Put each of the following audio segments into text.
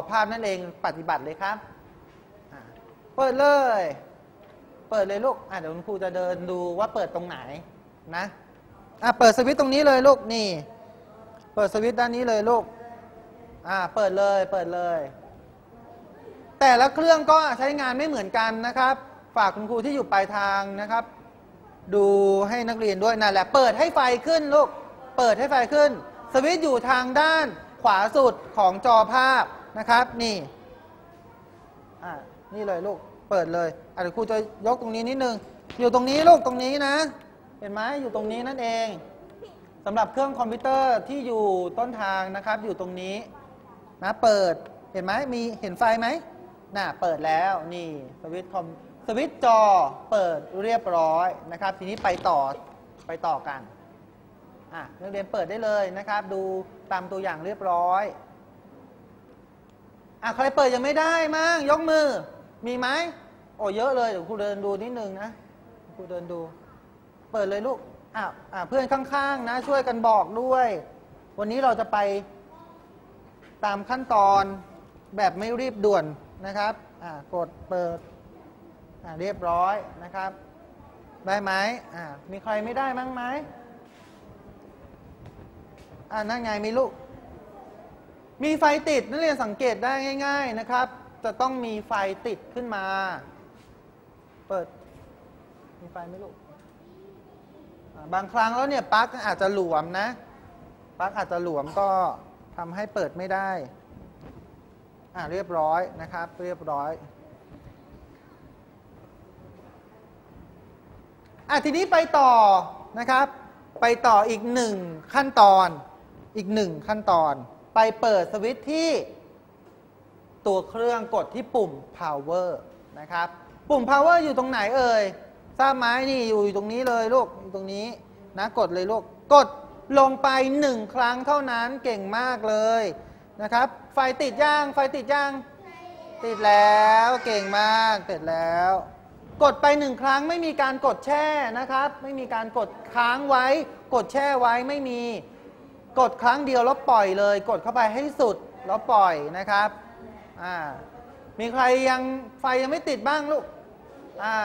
อภาพนั่นเองปฏิบัติเลยครับ เปิดเลย เปิดเลยลูกอะเดี๋ยวคุณครูจะเดินดูว่าเปิดตรงไหนนะอะเปิดสวิตช์ตรงนี้เลยลูกนี่ เปิดสวิตช์ด้านนี้เลยลูกอ่าเปิดเลย เปิดเลย แต่ละเครื่องก็ใช้งานไม่เหมือนกันนะครับ ฝากคุณครูที่อยู่ปลายทางนะครับ ดูให้นักเรียนด้วยนั่นแหละ เปิดให้ไฟขึ้นลูก เปิดให้ไฟขึ้น สวิตช์อยู่ทางด้านขวาสุดของจอภาพ นะครับ นี่อ่านี่เลยลูกเปิดเลยอะเดี๋ยวครูจะยกตรงนี้นิดนึงอยู่ตรงนี้ลูกตรงนี้นะ เห็นไหมอยู่ตรงนี้นั่นเองสำหรับเครื่องคอมพิวเตอร์ที่อยู่ต้นทางนะครับ อยู่ตรงนี้นะเปิดเห็นไหมมีเห็นไฟไหมน่ะเปิดแล้วนี่สวิตคอมสวิตจอเปิดเรียบร้อยนะครับ ทีนี้ไปต่อไปต่อกันอะนักเรียนเปิดได้เลยนะครับ ดูตามตัวอย่างเรียบร้อย อะใครเปิดยังไม่ได้มั่งยกมือ มีไหมโอ้เยอะเลยเดี๋ยวครูเดินดูนิดนึงนะครูเดินดู เปิดเลยลูกอะอะเพื่อนข้างๆนะ ช่วยกันบอกด้วย วันนี้เราจะไปตามขั้นตอนแบบไม่รีบด่วนนะครับอะกดเปิดอะเรียบร้อยนะครับ ได้ไหมอะมีใครไม่ได้มั้งไหมอะนั่นไงมีลูก มีไฟติดนักเรียนสังเกตได้ง่าย ๆนะครับ จะต้องมีไฟติดขึ้นมา เปิด มีไฟไหมลูกบางครั้งแล้วเนี่ยปลั๊กอาจจะหลวมนะปลั๊กอาจจะหลวมก็ทำให้เปิดไม่ได้อ่าเรียบร้อยนะครับ เรียบร้อยอะทีนี้ไปต่อนะครับ ไปต่ออีกหนึ่งขั้นตอน อีกหนึ่งขั้นตอน ไปเปิดสวิตช์ที่ตัวเครื่องกดที่ปุ่ม power นะครับ ปุ่ม power อยู่ตรงไหนเอ่ย ทราบไหมนี่อยู่ตรงนี้เลยลูกอยู่ตรงนี้นะกดเลยลูก กดลงไปหนึ่งครั้งเท่านั้นเก่งมากเลยนะครับ ไฟติดย่าง ไฟติดย่าง ติดแล้วเก่งมากเสร็จแล้ว กดไปหนึ่งครั้งไม่มีการกดแช่นะครับ ไม่มีการกดค้างไว้ กดแช่ไว้ไม่มี กดครั้งเดียวแล้วปล่อยเลย กดเข้าไปให้สุดแล้วปล่อยนะครับอ่ามีใครยังไฟยังไม่ติดบ้างลูกอ่า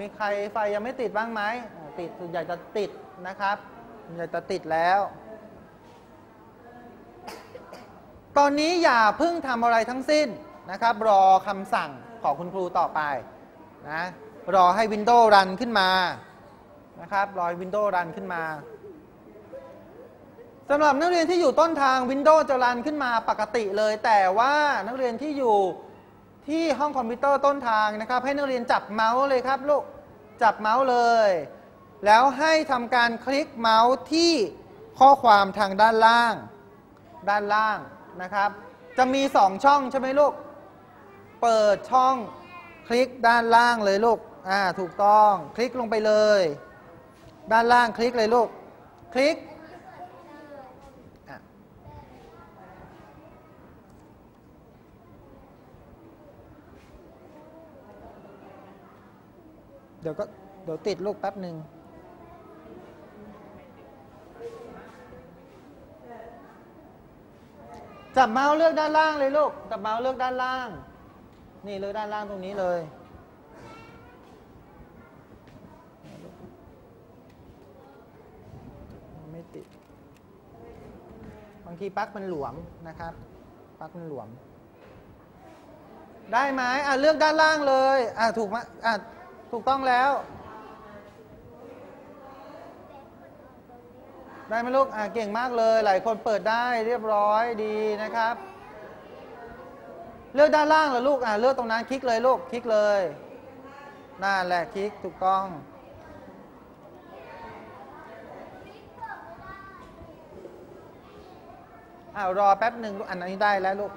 มีใครไฟยังไม่ติดบ้างไหมติดส่วนใหญ่จะติดนะครับส่วนใหญ่จะติดแล้ว ตอนนี้อย่าเพิ่งทำอะไรทั้งสิ้นนะครับ รอคำสั่งของคุณครูต่อไปนะรอให้ Windows รันขึ้นมานะครับ รอให้ Windows รันขึ้นมา สำหรับนักเรียนที่อยู่ต้นทาง Windows จะรันขึ้นมาปกติเลย แต่ว่านักเรียนที่อยู่ที่ห้องคอมพิวเตอร์ต้นทางนะครับ ให้นักเรียนจับเมาส์เลยครับลูกจับเมาส์เลย แล้วให้ทำการคลิกเมาส์ที่ข้อความทางด้านล่าง ด้านล่างนะครับ จะมีสองช่องใช่ไหมลูก เปิดช่องคลิกด้านล่างเลยลูกอ่าถูกต้องคลิกลงไปเลย ด้านล่างคลิกเลยลูก คลิก ดี๋ยวก็เดี๋ยวติดลูกแป๊บหนึ่งจับเมาส์เลือกด้านล่างเลยลูกจับเมาส์เลือกด้านล่าง นี่เลือกด้านล่างตรงนี้เลยไม่ติดบางทีปลั๊กมันหลวมนะครับปลั๊กมันหลวม ได้ไหมอะเลือกด้านล่างเลยอะถูกไหมอะ ถูกต้องแล้ว ได้ไหมลูก อะเก่งมากเลย หลายคนเปิดได้เรียบร้อยดีนะครับ เลือกด้านล่างเหรอลูก อะเลือกตรงนั้นคลิกเลยลูก คลิกเลยนั่นแหละคลิกถูกต้องอ้าวรอแป๊บหนึ่งลูกอันนี้ได้แล้วลูก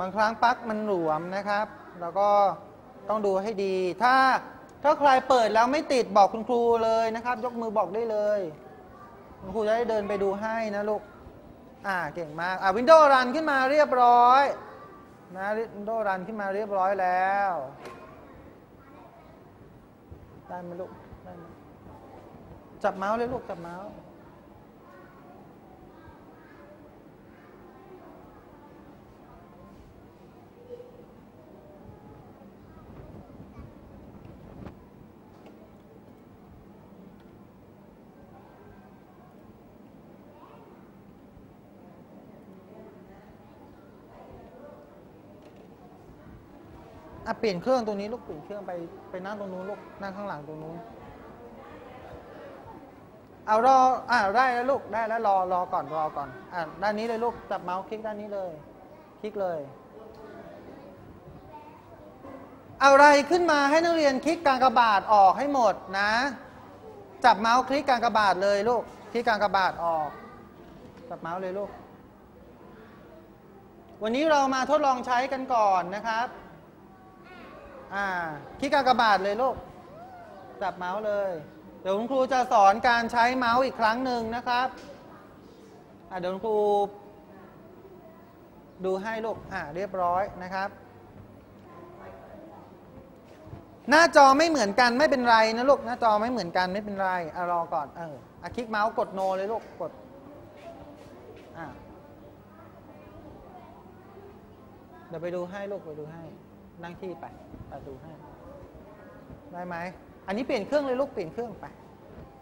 บางครั้งปลั๊กมันหลวมนะครับ แล้วก็ต้องดูให้ดี ถ้าถ้าใครเปิดแล้วไม่ติดบอกคุณครูเลยนะครับ ยกมือบอกได้เลย คุณครูจะได้เดินไปดูให้นะลูก อ่าเก่งมาก อ่าวินโดว์รันขึ้นมาเรียบร้อยนะวินโดว์รันขึ้นมาเรียบร้อยแล้ว ได้ไหมลูก ได้ไหมจับเมาส์เลยลูกจับเมาส์ อะเปลี่ยนเครื่องตรงนี้ลูกเปลี่ยนเครื่องไปไปนั่งตรงนู้นลูกนั่งข้างหลังตรงนู้นเอารออ่าได้แล้วลูกได้แล้วรอรอก่อนรอก่อนอ่าด้านนี้เลยลูกจับเมาส์คลิกด้านนี้เลย คลิกเลย อะไรขึ้นมาให้นักเรียนคลิกกากระบาทออกให้หมดนะ จับเมาส์คลิกกากระบาทเลยลูกคลิกกากระบาทออก จับเมาส์เลยลูก วันนี้เรามาทดลองใช้กันก่อนนะครับ อ่าคลิกกากบาทเลยลูกจับเมาส์เลย เดี๋ยวคุณครูจะสอนการใช้เมาส์อีกครั้งหนึ่งนะครับอ่าเดี๋ยวคุณครูดูให้ลูกอ่าเรียบร้อยนะครับ หน้าจอไม่เหมือนกันไม่เป็นไรนะลูกหน้าจอไม่เหมือนกันไม่เป็นไรอะรอก่อนเอออะคลิกเมาส์กดโนเลยลูกกดอะเดี๋ยวไปดูให้ลูกไปดูให้นั่งที่ไป ไปดูให้ได้ไหม อันนี้เปลี่ยนเครื่องเลยลูกเปลี่ยนเครื่องไป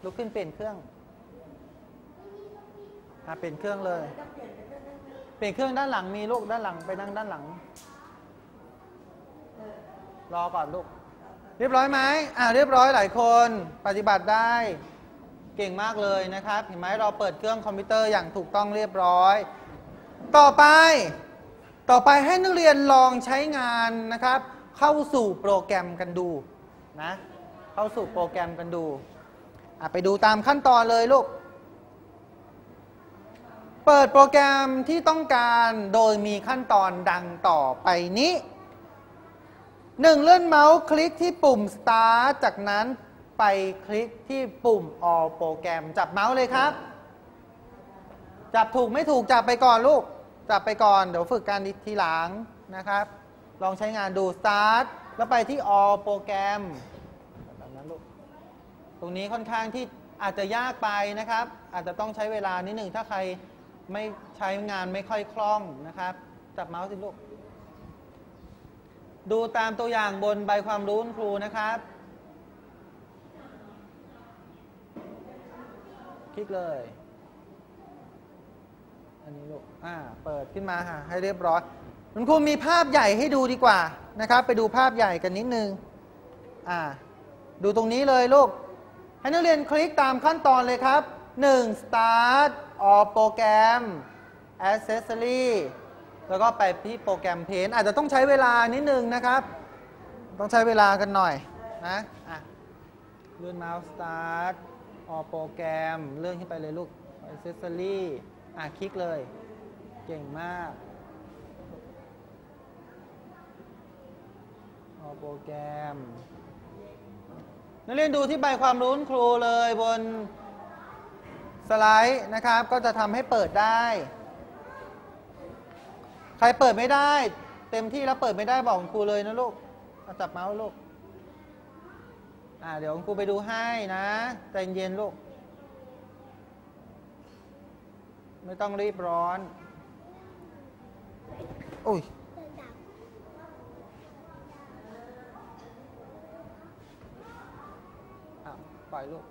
ลุกขึ้นเปลี่ยนเครื่องอะเปลี่ยนเครื่องเลย เปลี่ยนเครื่องด้านหลังมีลูกด้านหลังไปนั่งด้านหลัง รอก่อนลูก เรียบร้อยไหมอ่าเรียบร้อยหลายคนปฏิบัติได้ เก่งมากเลยนะครับ เห็นไหมเราเปิดเครื่องคอมพิวเตอร์อย่างถูกต้องเรียบร้อย ต่อไป ต่อไปให้นักเรียนลองใช้งานนะครับ เข้าสู่โปรแกรมกันดูนะเข้าสู่โปรแกรมกันดูไปดูตามขั้นตอนเลยลูก เปิดโปรแกรมที่ต้องการโดยมีขั้นตอนดังต่อไปนี้หนึ่งเลื่อนเมาส์คลิกที่ปุ่ม start จากนั้นไปคลิกที่ปุ่ม all โปรแกรมจับเมาส์เลยครับ จับถูกไม่ถูกจับไปก่อนลูก จับไปก่อน เดี๋ยวฝึกการทีหลังนะครับ ลองใช้งานดู start แล้วไปที่ all โปรแกรมแบบนั้นลูก ตรงนี้ค่อนข้างที่อาจจะยากไปนะครับ อาจจะต้องใช้เวลานิดหนึ่งถ้าใครไม่ใช้งานไม่ค่อยคล่องนะครับ จับเมาส์สิลูก ดูตามตัวอย่างบนใบความรู้คุณครูนะครับ คลิกเลย อันนี้ลูก อ่า เปิดขึ้นมาค่ะให้เรียบร้อย คุณครูมีภาพใหญ่ให้ดูดีกว่านะครับ ไปดูภาพใหญ่กันนิดนึงอ่าดูตรงนี้เลยลูก ให้นักเรียนคลิกตามขั้นตอนเลยครับ 1. start all program accessory แล้วก็ไปที่โปรแกรมเพนอาจจะต้องใช้เวลานิดนึงนะครับ ต้องใช้เวลากันหน่อยนะอะเลื่อนเมาส์ start all โปรแกรมเลื่อนขึ้นไปเลยลูก accessory อะคลิกเลย เก่งมาก โปรแกรม นักเรียนดูที่ใบความรู้คุณครูเลยบนสไลด์นะครับ ก็จะทำให้เปิดได้ ใครเปิดไม่ได้ เต็มที่แล้วเปิดไม่ได้บอกครูเลยนะลูกจับเมาส์ลูกอ่าเดี๋ยวคุณครูไปดูให้นะใจเย็นลูก ไม่ต้องรีบร้อน อุ้ย อะปลูก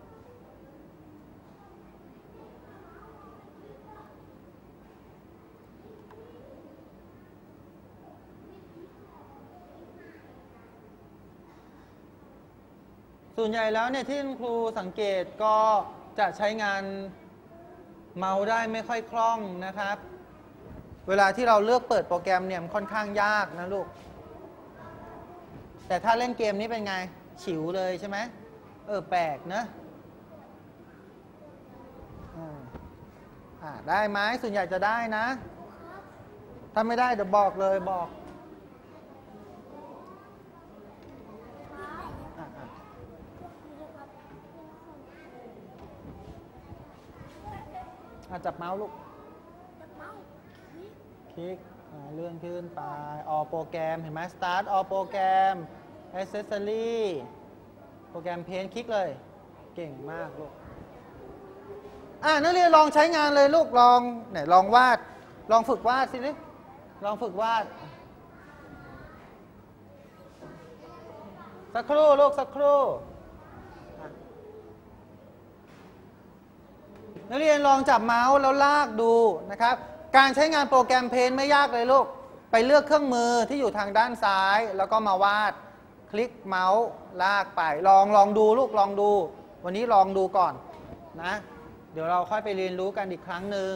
ส่วนใหญ่แล้วเนี่ยที่คุณครูสังเกตก็จะใช้งานเมาส์ได้ไม่ค่อยคล่องนะครับ เวลาที่เราเลือกเปิดโปรแกรมเนี่ยมันค่อนข้างยากนะลูก แต่ถ้าเล่นเกมนี้เป็นไงฉิวเลยใช่ไหม เออ แปลกนะอ่าอ่าได้ไหมส่วนใหญ่จะได้นะ ถ้าไม่ได้เดี๋ยวบอกเลยบอกอะอะอะจับเมาส์ลูกคลิกอ่าเลื่อนขึ้นไป all โปรแกรม เห็นไหม start all โปรแกรม accessory โป รแกรมเพนคลิกเลย เก่งมากลูกอะนักเรียนลองใช้งานเลยลูกลองไหนลองวาด ลองฝึกวาดสิลูกลองฝึกวาด สักครู่ลูกสักครู่นักเรียนลองจับเมาส์แล้วลากดูนะครับ การใช้งานโปรแกรมเพนไม่ยากเลยลูก ไปเลือกเครื่องมือที่อยู่ทางด้านซ้าย แล้วก็มาวาด ลิกเมาส์ลากไป ลองลองดูลูกลองดู วันนี้ลองดูก่อนนะ เดี๋ยวเราค่อยไปเรียนรู้กันอีกครั้งหนึ่ง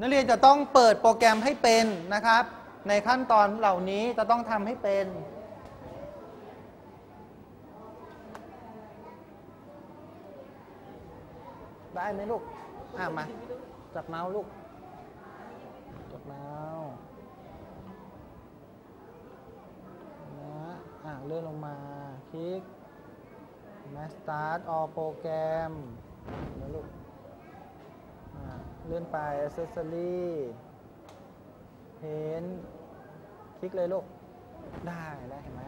นักเรียนจะต้องเปิดโปรแกรมให้เป็นนะครับ ในขั้นตอนเหล่านี้จะต้องทำให้เป็นได้ไหมลูก อะมา จับเมาส์ลูก จับเมาส์ เลื่อนลงมา คลิกมา start all program นะลูกเลื่อนไป accessory paint คลิกเลยลูก ได้ได้เห็นไหม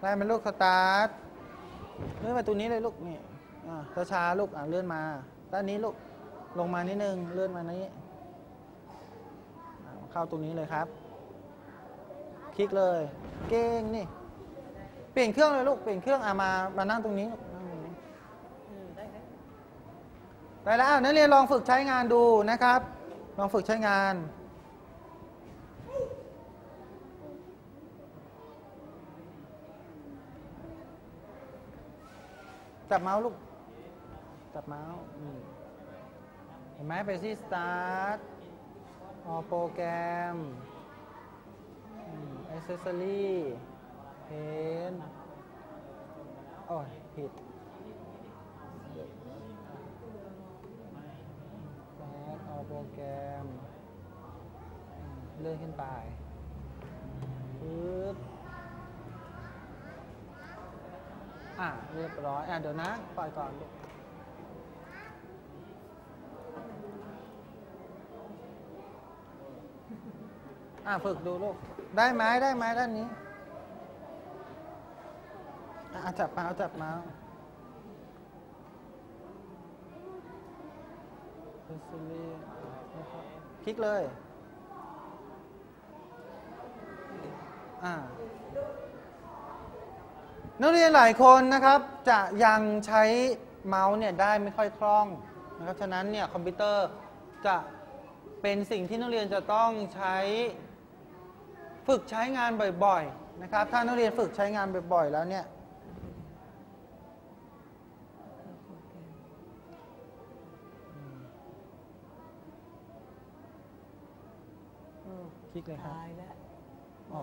ได้ไหมลูก start เลื่อนมาตรงนี้เลยลูกนี่อ่าช้าลูกอ่าเลื่อนมา ด้านนี้ลูก ลงมานิดนึง เลื่อนมานี้อ่เข้าตรงนี้เลยครับ คลิกเลย เก่งนี่ เปลี่ยนเครื่องเลยลูก เปลี่ยนเครื่องอ่ามา มานั่งตรงนี้ลูกได้แล้วนักเรียนลองฝึกใช้งานดูนะครับ ลองฝึกใช้งานจับเมาส์ลูก จับเมาส์เห็นไหมไปที่ start ออโปรแกรม accessory paint โอ้ยผิด start ออโปรแกรมเลื่อนขึ้นไปปึ๊บอะ เรียบร้อย อะ เดี๋ยวนะ ปล่อยก่อนลูกอะ ฝึกดูลูก ได้ไหมได้ไหมด้านนี้อะจับเมาส์จับเมาส์คลิกเลย อ่านักเรียนหลายคนนะครับ จะยังใช้เมาส์เนี่ยได้ไม่ค่อยคล่องนะครับ ฉะนั้นเนี่ยคอมพิวเตอร์จะเป็นสิ่งที่นักเรียนจะต้องใช้ ฝึกใช้งานบ่อยๆนะครับ ถ้านักเรียนฝึกใช้งานบ่อยๆ แล้วเนี่ยคลิกเลยครับตายแล้วอ๋อ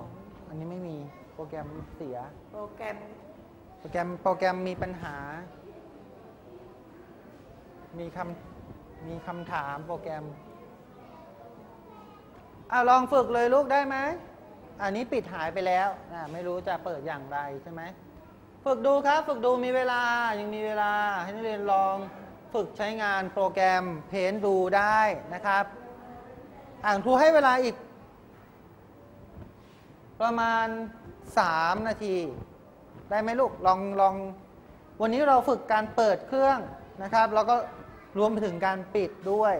อันนี้ไม่มีโปรแกรมเสีย โปรแกรม โปรแกรม โปรแกรมมีปัญหา มีคำ มีคำถามโปรแกรมอ่าลองฝึกเลยลูกได้ไหม อันนี้ปิดหายไปแล้วไม่รู้จะเปิดอย่างไรใช่ไหมฝึกดูครับ ฝึกดูมีเวลายังมีเวลาให้นักเรียนลองฝึกใช้งานโปรแกรมเพนดูได้นะครับ อ่านครูให้เวลาอีก ประมาณ 3 นาที ได้ไหมลูกลองลอง วันนี้เราฝึกการเปิดเครื่องนะครับ แล้วก็รวมไปถึงการปิดด้วย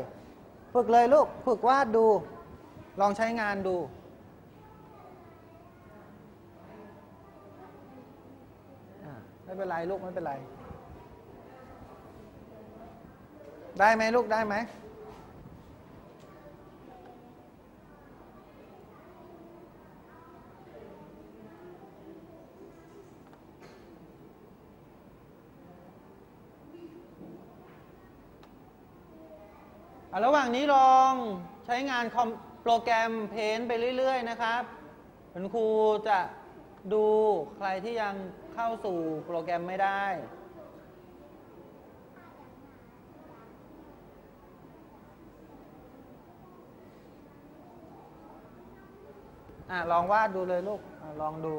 ฝึกเลยลูก ฝึกวาดดู ลองใช้งานดูอ่า ไม่เป็นไรลูกไม่เป็นไร ได้ไหมลูกได้ไหมระหว่างนี้ลองใช้งานคอมโปรแกรมเพนไปเรื่อย ๆ นะครับคุณครูจะดูใครที่ยัง เข้าสู่โปรแกรมไม่ได้อะลองวาดดูเลยลูกอลองดู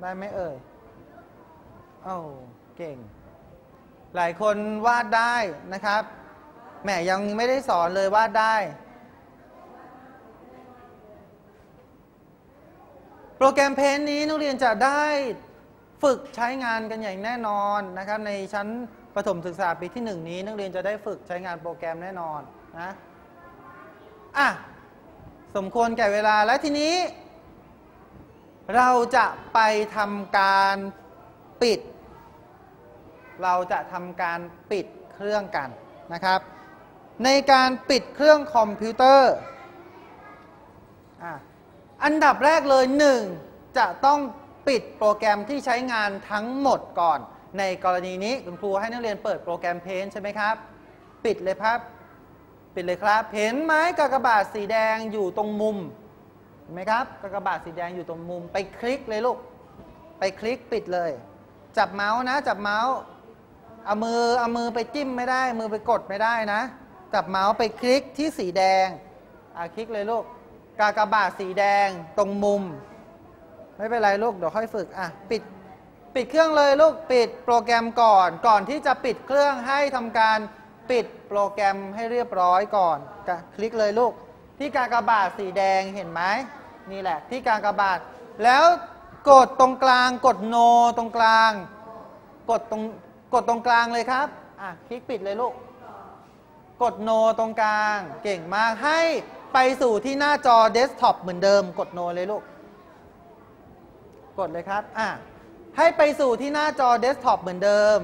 ได้ไหมเอ่ยเอ้าเก่ง หลายคนวาดได้นะครับแหมยังไม่ได้สอนเลยวาดได้ โป รแกรมเพนนี้นักเรียนจะได้ฝึกใช้งานกันอย่างแน่นอนนะครับ ในชั้นประถมศึกษาปีที่หนึ่งนี้ นักเรียนจะได้ฝึกใช้งานโปรแกรมแน่นอนนะอะสมควรแก่เวลาและทีนี้ เราจะไปทำการปิด เราจะทำการปิดเครื่องกันนะครับ ในการปิดเครื่องคอมพิวเตอร์อะ อันดับแรกเลย 1 จะต้องปิดโปรแกรมที่ใช้งานทั้งหมดก่อน ในกรณีนี้คุณครูให้นักเรียนเปิดโปรแกรมเพนใช่ไหมครับ ปิดเลยครับ ปิดเลยครับ เห็นไหมกากบาทสีแดงอยู่ตรงมุมเห็นไหมครับกากบาทสีแดงอยู่ตรงมุม ไปคลิกเลยลูก ไปคลิกปิดเลย จับเมาส์นะ จับเมาส์เอามือเอามือไปจิ้มไม่ได้ มือไปกดไม่ได้นะ จับเมาส์ไปคลิกที่สีแดงอ่าคลิกเลยลูก กากบาทสีแดงตรงมุม ไม่เป็นไรลูกเดี๋ยวค่อยฝึกอะปิดปิดเครื่องเลยลูกปิดโปรแกรมก่อน ก่อนที่จะปิดเครื่องให้ทำการปิดโปรแกรมให้เรียบร้อยก่อนคลิกเลยลูก ที่กากบาทสีแดงเห็นไหมนี่แหละที่กากบาท แล้วกดตรงกลางกดโนตรงกลาง กดตรงกดตรงกลางเลยครับอะคลิกปิดเลยลูก กดโนตรงกลาง เก่งมากให้ ไปสู่ที่หน้าจอเดสก์ท็อปเหมือนเดิม กดโนเลยลูก กดเลยครับ อะ ให้ไปสู่ที่หน้าจอเดสก์ท็อปเหมือนเดิม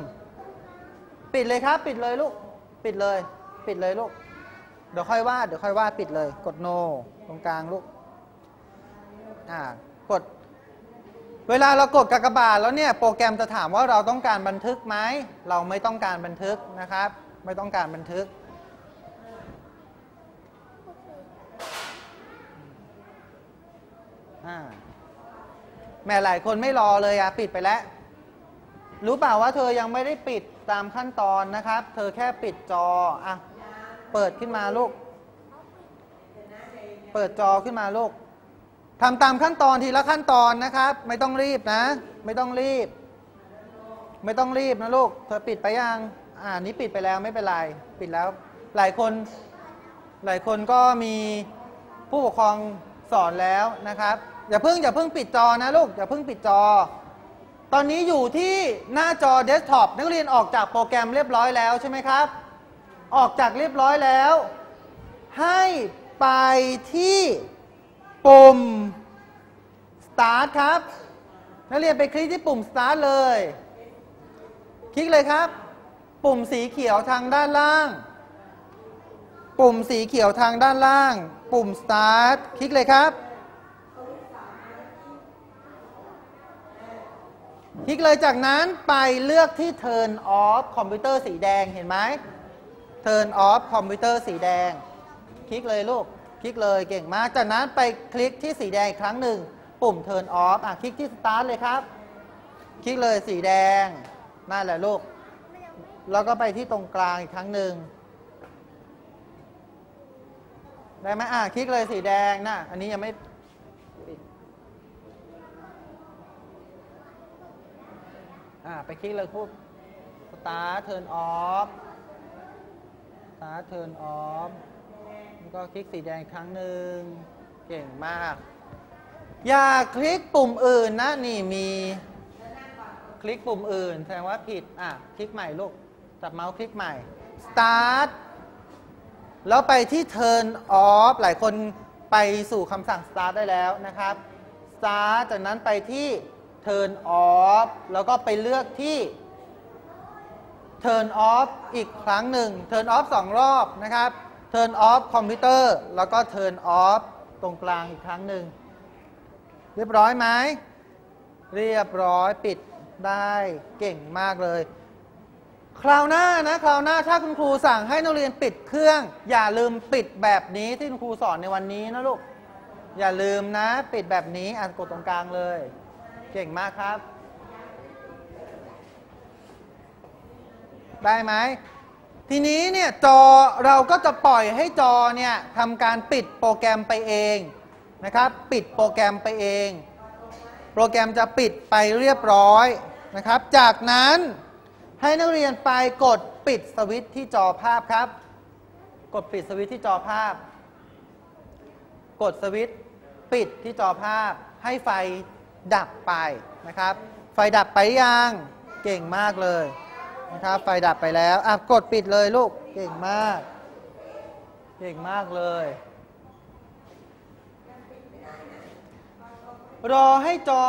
ปิดเลยครับ ปิดเลยลูก ปิดเลย ปิดเลยลูก เดี๋ยวค่อยวาดเดี๋ยวค่อยวาดปิดเลย กดโนตรงกลางลูก อ่ากด เวลาเรากดกากบาทแล้วเนี่ย โปรแกรมจะถามว่าเราต้องการบันทึกไหม เราไม่ต้องการบันทึกนะครับ ไม่ต้องการบันทึก อ่า แม่หลายคนไม่รอเลยอะปิดไปแล้ว รู้เปล่าว่าเธอยังไม่ได้ปิดตามขั้นตอนนะครับ เธอแค่ปิดจออะเปิดขึ้นมาลูก เปิดจอขึ้นมาลูกทำตามขั้นตอนทีละขั้นตอนนะครับ ไม่ต้องรีบนะ ไม่ต้องรีบ ไม่ต้องรีบนะลูก เธอปิดไปยังอ่านี้ปิดไปแล้วไม่เป็นไรปิดแล้ว หลายคนหลายคนก็มีผู้ปกครอง สอนแล้วนะครับ อย่าเพิ่งอย่าเพิ่งปิดจอนะลูก อย่าเพิ่งปิดจอ ตอนนี้อยู่ที่หน้าจอเดสก์ท็อปนักเรียนออกจากโปรแกรมเรียบร้อยแล้วใช่ไหมครับ ออกจากเรียบร้อยแล้ว ให้ไปที่ปุ่ม start ครับ นักเรียนไปคลิกที่ปุ่ม start เลย คลิกเลยครับ ปุ่มสีเขียวทางด้านล่าง ปุ่มสีเขียวทางด้านล่าง ปุ่ม start คลิกเลยครับ คลิกเลยจากนั้นไปเลือกที่ turn off คอมพิวเตอร์สีแดงเห็นไหม turn off คอมพิวเตอร์สีแดง คลิกเลยลูก คลิกเลยเก่งมาก จากนั้นไปคลิกที่สีแดงอีกครั้งหนึ่ง ปุ่ม turn off อะคลิกที่ start เลยครับ คลิกเลยสีแดงนั่นแหละลูก แล้วก็ไปที่ตรงกลางอีกครั้งหนึ่ง ได้ไหมอะคลิกเลยสีแดงนะอันนี้ยังไม่ปิดอะไปคลิกเลยพูด start turn off start turn off แล้วก็คลิกสีแดงอีกครั้งหนึ่งเก่งมาก อย่าคลิกปุ่มอื่นนะนี่มี คลิกปุ่มอื่น แสดงว่าผิด อะ คลิกใหม่ลูก จับเมาส์คลิกใหม่ start แล้วไปที่ turn off หลายคนไปสู่คำสั่ง start ได้แล้วนะครับ start จากนั้นไปที่ turn off แล้วก็ไปเลือกที่ turn off อีกครั้งหนึ่ง turn off สองรอบนะครับ turn off คอมพิวเตอร์แล้วก็ turn off ตรงกลางอีกครั้งหนึ่ง เรียบร้อยไหม เรียบร้อยปิดได้เก่งมากเลย คราวหน้านะคราวหน้าถ้าคุณครูสั่งให้นักเรียนปิดเครื่อง อย่าลืมปิดแบบนี้ที่คุณครูสอนในวันนี้นะลูกอย่าลืมนะ ปิดแบบนี้อ่านกดตรงกลางเลย เก่งมากครับ ได้ไหมทีนี้เนี่ยจอเราก็จะปล่อยให้จอเนี่ยทำการปิดโปรแกรมไปเองนะครับ ปิดโปรแกรมไปเอง โปรแกรมจะปิดไปเรียบร้อยนะครับ จากนั้น ให้นักเรียนไปกดปิดสวิตช์ที่จอภาพครับ กดปิดสวิตช์ที่จอภาพ กดสวิตช์ปิดที่จอภาพ ให้ไฟดับไปนะครับ ไฟดับไปยังเก่งมากเลยนะครับ ไฟดับไปแล้วอะกดปิดเลยลูกเก่งมาก เก่งมากเลยรอให้จอ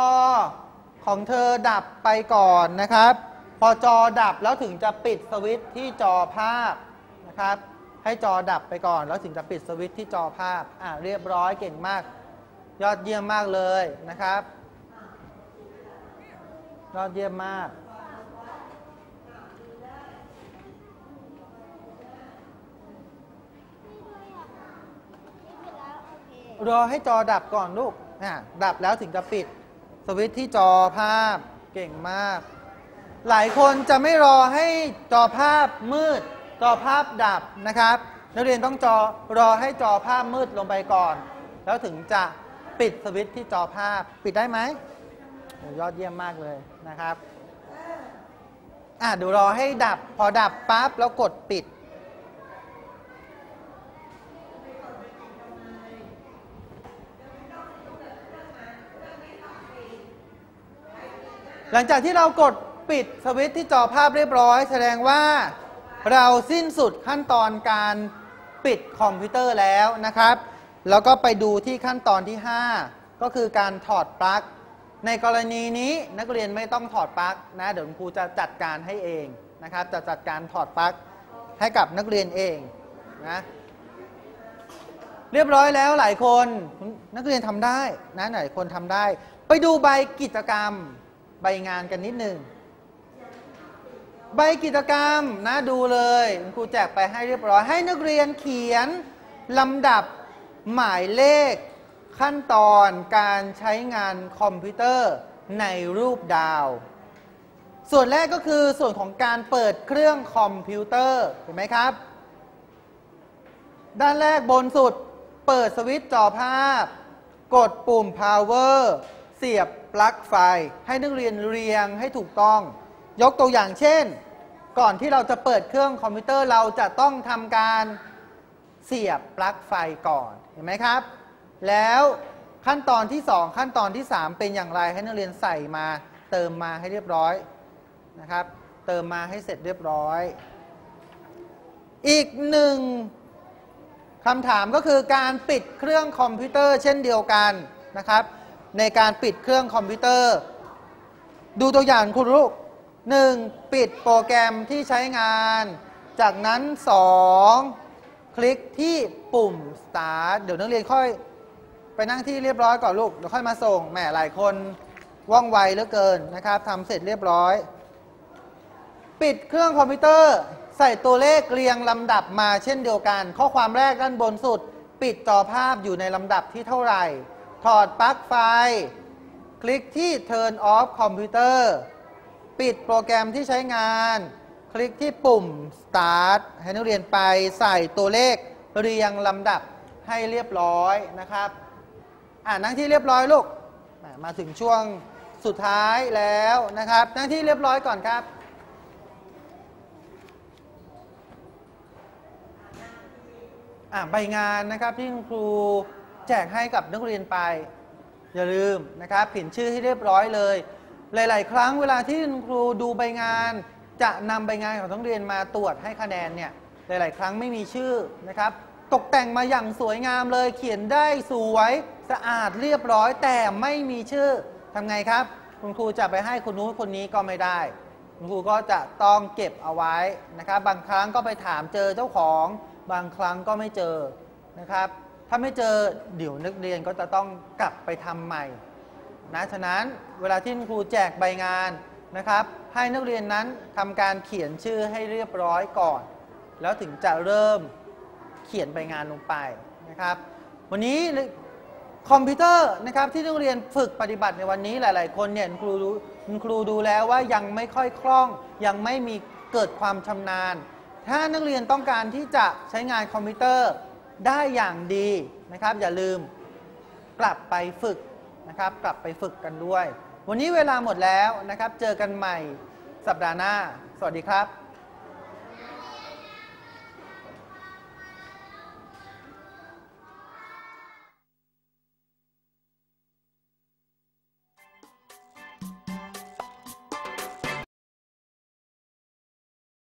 ของเธอดับไปก่อนนะครับ พอจอดับแล้วถึงจะปิดสวิตช์ที่จอภาพนะครับ ให้จอดับไปก่อนแล้วถึงจะปิดสวิตช์ที่จอภาพอ่าเรียบร้อยเก่งมาก ยอดเยี่ยมมากเลยนะครับ ยอดเยี่ยมมากรอให้จอดับก่อนลูกอะดับแล้วถึงจะปิด สวิตช์ที่จอภาพเก่งมาก หลายคนจะไม่รอให้จอภาพมืด จอภาพดับนะครับ นักเรียนต้องจอรอให้จอภาพมืดลงไปก่อน แล้วถึงจะปิดสวิตช์ที่จอภาพปิดได้ไหมยอดเยี่ยมมากเลยนะครับอะเดูรอให้ดับพอดับปั๊บแล้วกดปิด หลังจากที่เรากด ปิดสวิตช์ที่จอภาพเรียบร้อย แสดงว่าเราสิ้นสุดขั้นตอนการปิดคอมพิวเตอร์แล้วนะครับ แล้วก็ไปดูที่ขั้นตอนที่ 5 ก็คือการถอดปลั๊ก ในกรณีนี้นักเรียนไม่ต้องถอดปลั๊กนะ เดี๋ยวครูจะจัดการให้เองนะครับ จะจัดการถอดปลั๊กให้กับนักเรียนเองนะเรียบร้อยแล้วหลายคนนักเรียนทำได้นะหลายคนทำได้ ไปดูใบกิจกรรมใบงานกันนิดหนึ่ง ใบกิจกรรมนะดูเลยครูแจกไปให้เรียบร้อยให้นักเรียนเขียนลำดับหมายเลข ขั้นตอนการใช้งานคอมพิวเตอร์ในรูปดาว ส่วนแรกก็คือส่วนของการเปิดเครื่องคอมพิวเตอร์เห็นไหมครับ ด้านแรกบนสุดเปิดสวิตช์จอภาพ กดปุ่ม power เสียบปลั๊กไฟ ให้นักเรียนเรียงให้ถูกต้อง ยกตัวอย่างเช่น ก่อนที่เราจะเปิดเครื่องคอมพิวเตอร์เราจะต้องทำการเสียบปลั๊กไฟก่อนเห็นไหมครับ แล้วขั้นตอนที่ 2 ขั้นตอนที่ 3 เป็นอย่างไรให้นักเรียนใส่มาเติมมาให้เรียบร้อยนะครับ เติมมาให้เสร็จเรียบร้อย อีกหนึ่งคำถามก็คือการปิดเครื่องคอมพิวเตอร์เช่นเดียวกันนะครับ ในการปิดเครื่องคอมพิวเตอร์ ดูตัวอย่างคุณลูก 1. ปิดโปรแกรมที่ใช้งาน จากนั้น 2. คลิกที่ปุ่ม start เดี๋ยวนักเรียนค่อยไปนั่งที่เรียบร้อยก่อนลูก เดี๋ยวค่อยมาส่ง แหมหลายคนว่องไวเหลือเกินนะครับทำเสร็จเรียบร้อย ปิดเครื่องคอมพิวเตอร์ใส่ตัวเลขเรียงลำดับมาเช่นเดียวกัน ข้อความแรกด้านบนสุด ปิดจอภาพอยู่ในลำดับที่เท่าไหร่ ถอดปลั๊กไฟ คลิกที่ turn off computer ปิดโปรแกรมที่ใช้งาน คลิกที่ปุ่ม start ให้นักเรียนไปใส่ตัวเลขเรียงลำดับให้เรียบร้อยนะครับ อ่านั่งที่เรียบร้อยลูก มาถึงช่วงสุดท้ายแล้วนะครับ นั่งที่เรียบร้อยก่อนครับอะใบงานนะครับที่คุณครูแจกให้กับนักเรียนไป อย่าลืมนะครับเขียนชื่อให้เรียบร้อยเลย หลาย ๆ ครั้งเวลาที่คุณครูดูใบงาน จะนำใบงานของนักเรียนมาตรวจให้คะแนนเนี่ยหลาย ๆ ครั้งไม่มีชื่อนะครับ ตกแต่งมาอย่างสวยงามเลย เขียนได้สวยสะอาดเรียบร้อย แต่ไม่มีชื่อทำไงครับ คุณครูจะไปให้คนนู้นคนนี้ก็ไม่ได้ คุณครูก็จะต้องเก็บเอาไว้นะครับ บางครั้งก็ไปถามเจอเจ้าของ บางครั้งก็ไม่เจอนะครับ ถ้าไม่เจอเดี๋ยวนักเรียนก็จะต้องกลับไปทำใหม่ นะฉะนั้นเวลาที่ครูแจกใบงานนะครับ ให้นักเรียนนั้นทำการเขียนชื่อให้เรียบร้อยก่อน แล้วถึงจะเริ่มเขียนใบงานลงไปนะครับ วันนี้คอมพิวเตอร์นะครับที่นักเรียนฝึกปฏิบัติในวันนี้หลาย ๆ คนเนี่ยครูรู้คุณครูดูแล้วว่ายังไม่ค่อยคล่อง ยังไม่มีเกิดความชำนาญ ถ้านักเรียนต้องการที่จะใช้งานคอมพิวเตอร์ได้อย่างดีนะครับ อย่าลืมกลับไปฝึก นะครับ กลับไปฝึกกันด้วย วันนี้เวลาหมดแล้วนะครับ เจอกันใหม่สัปดาห์หน้า สวัสดีครับ